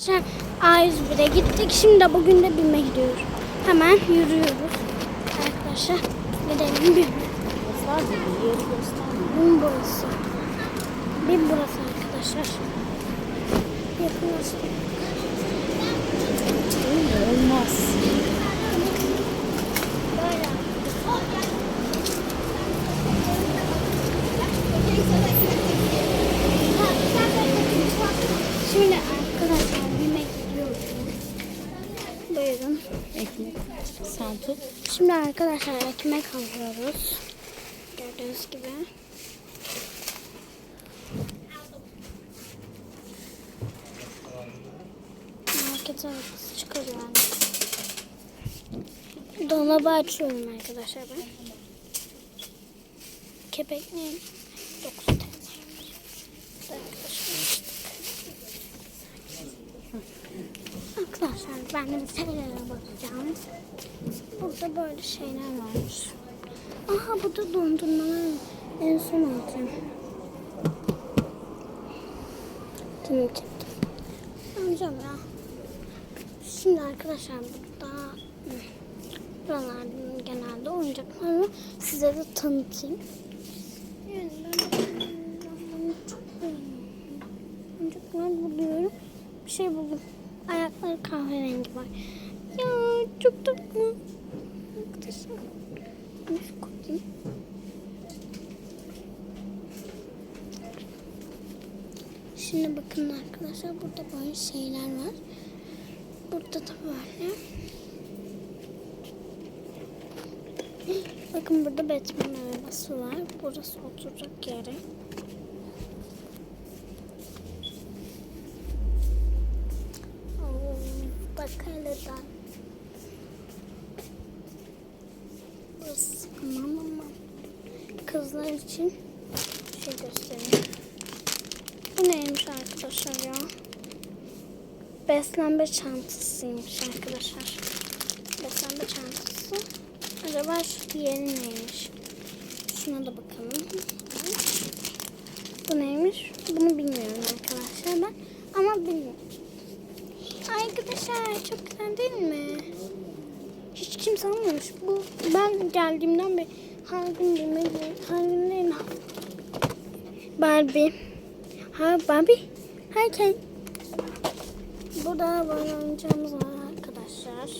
Arkadaşlar A101'e gittik. Şimdi bugün de BİM'e gidiyoruz. Hemen yürüyoruz. Arkadaşlar gidelim BİM'e. BİM burası. BİM burası arkadaşlar. Yakınlaştık. Olmaz. Böyle. Şimdi arkadaşlar BİM'e gidiyoruz. Buyurun. Ekmek. Sen tut. Şimdi arkadaşlar ekmek alıyoruz. Gördüğünüz gibi. Market arabası çıkarıyor yani. Dolabı açıyorum arkadaşlar ben. Kepekliğim 9 TL. Arkadaşlar. Arkadaşlar ben de bir şeylere bakacağım. Burada böyle şeyler varmış. Aha burada dondurmalar var. En son alacağım. Tamam çıktı. Alacağım ya. Şimdi arkadaşlar burada buralarda genelde oyuncaklar var. Size de tanıtayım. Yani ben ben çok beğeniyorum. Oyuncaklar buluyorum. Bir şey buldum. Ayakları kahverengi var. Ya çok tatlı. Arkadaşlar. Nasıl koyayım? Şimdi bakın arkadaşlar burada böyle şeyler var. Burada da böyle. Bakın burada Batman arabası var. Burası oturacak yeri. Bakalım. Burası aman aman. Kızlar için şey göstereyim. Neymiş arkadaşlar ya? Beslenme çantasıymış arkadaşlar. Beslenme çantası. Acaba şu diğeri neymiş? Şuna da bakalım. Bu neymiş? Bunu bilmiyorum arkadaşlar ben. Ama bilmiyorum. Arkadaşlar çok güzel değil mi? Hiç kimse almamış. Bu ben geldiğimden beri her gün yemek her gün değil. Barbie. Ha Barbie. Herkes. Burada böyle oyuncağımız var arkadaşlar.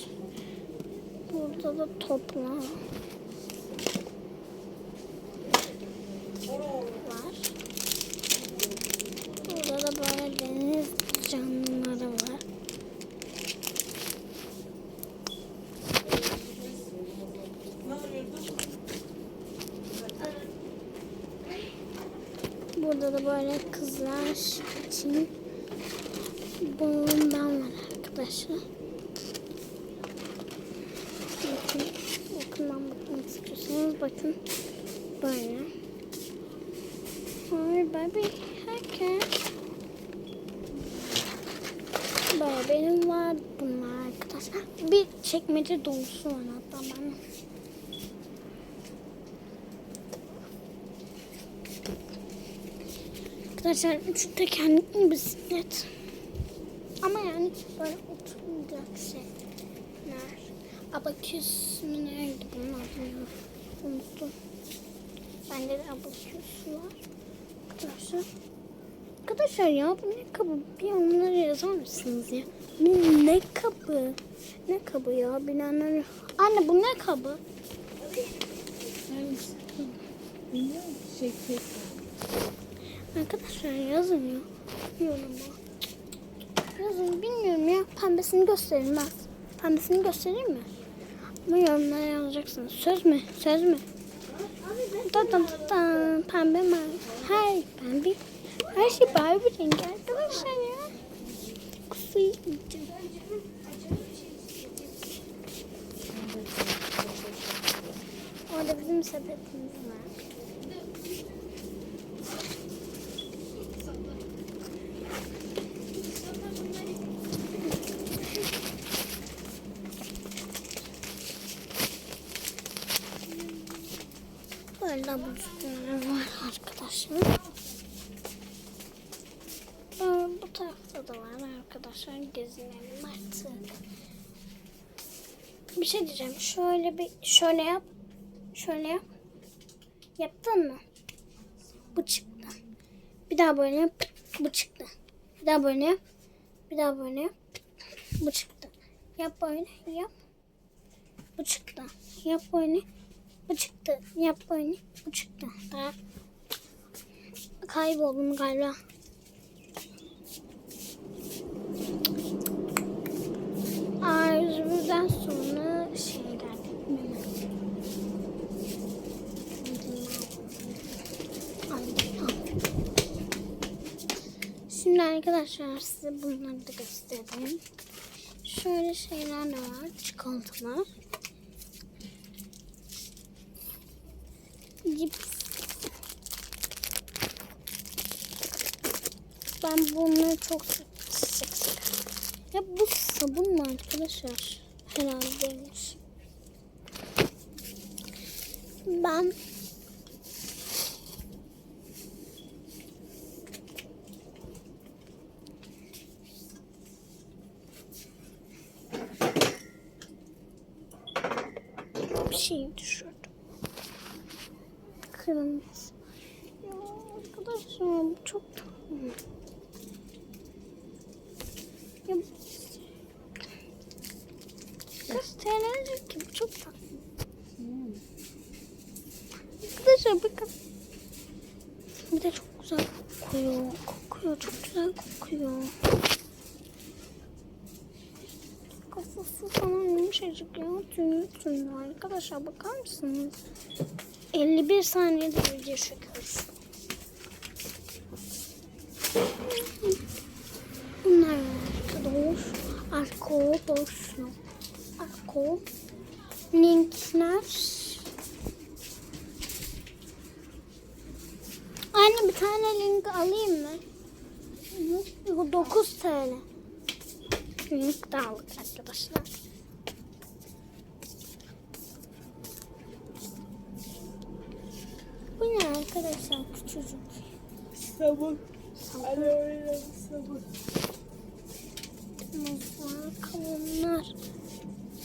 Burada da toplar var. Burada da böyle deniz canlıları var. Burada da böyle kızlar için bundan var arkadaşlar. Bakın, yakından bakmak istiyorsanız bakın böyle. Ay Barbie herkes. Böyle benim var bunlar arkadaşlar. Bir çekmece dolusu var hatta benim. Arkadaşlar üç tekerlekli bisiklet. Ama yani böyle oturacak şeyler. Abaküs mü neydi bunun adı ya? Unuttum. Bende de abaküs var. Arkadaşlar. Arkadaşlar ya bu ne kabı? Bir onları yazar mısınız ya? Bu ne kabı? Ne kabı ya? Bilenler... Anne bu ne kabı? Bilmiyorum. Şeker. Arkadaşlar yazın ya. Yoruma. Yazın bilmiyorum ya. Pembesini göstereyim ben. Pembesini göstereyim mi? Ama yorumlara yazacaksınız. Söz mü? Söz mü? Da da. Pembe mi? Hey pembe. Her şey Barbie rengi arkadaşlar ya. Kusuyu yiyeceğim. Orada bizim sepetimiz var. Böyle abuzlar var arkadaşlar. Ee, Bu tarafta da var arkadaşlar. gezinelim artık. Bir şey diyeceğim. Şöyle bir şöyle yap. Şöyle yap. Yaptın mı? Bu çıktı. Bir daha böyle yap. Bu çıktı. Bir daha böyle yap. Bir daha böyle yap. Bu çıktı. Yap böyle. Yap. Bu çıktı. Yap böyle. Bu çıktı. Yap böyle. Bu çıktı. Daha kayboldum galiba. Arzudan sonra şey geldi. Şimdi arkadaşlar size bunları da göstereyim. Şöyle şeyler de var. Çikolatalar. Cips. Ben bunları çok sık. Ya bu sabun mu arkadaşlar? Herhaldeymiş. Ben bir şey düşürdüm. Kırmızı. Ya arkadaşlar bu çok tatlı. Ya TL'cik gibi çok tatlı. Arkadaşlar bakın. Bir de çok güzel kokuyor. Kokuyor. Çok güzel kokuyor. Kafası falan yumuşacık ya. Tüylü tüylü. Arkadaşlar bakar mısınız? 51 saniyede video çekiyoruz. Bunlar arkadaş. Arkadaşlar. Arko. Linkler. Anne bir tane link alayım mı? Bu 9 TL. Link de aldık arkadaşlar. Bu ne arkadaşlar küçücük. Sabun. Sabun. Aloe sabun.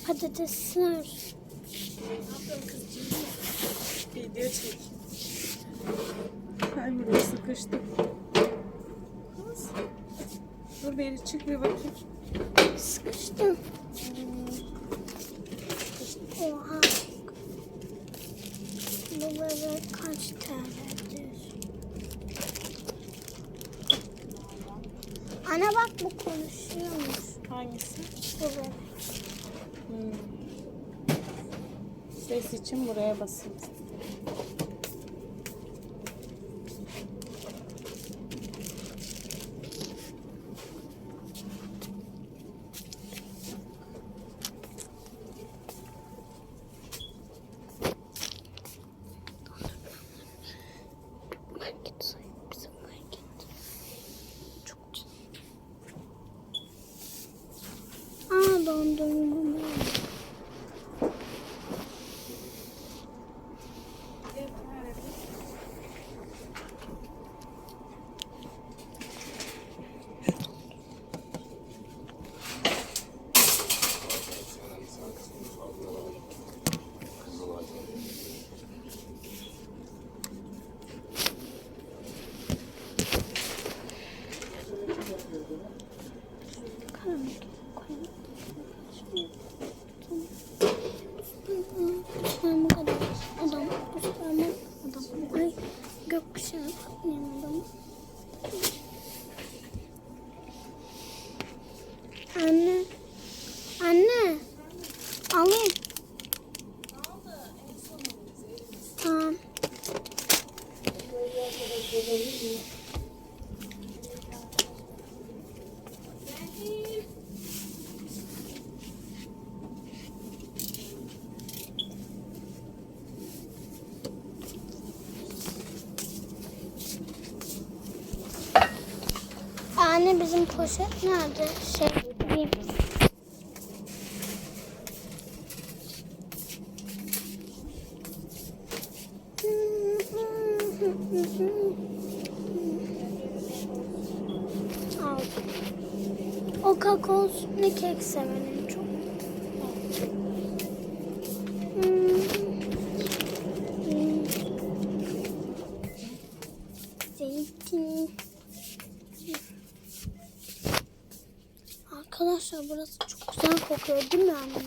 Patatesler. Video çek. Ay buraya sıkıştık. Dur beni çık bir bakayım. Sıkıştım. Oha. Bu bebek kaç TL'dir? Ana bak bu konuşuyormuş. Hangisi? Bu bebek. Hmm. Ses için buraya basın. Aa dondurma. Karanlık. Karanlık. Şimdi. Tamam. Bu kadar. Adam. Süperman adam. Ay gökkuşağı adam. Anne. Anne. Alayım. Tamam. Anne bizim poşet nerede? Şey bir... Aldım. O kak sütlü kek severim çok. Arkadaşlar burası çok güzel kokuyor değil mi anne?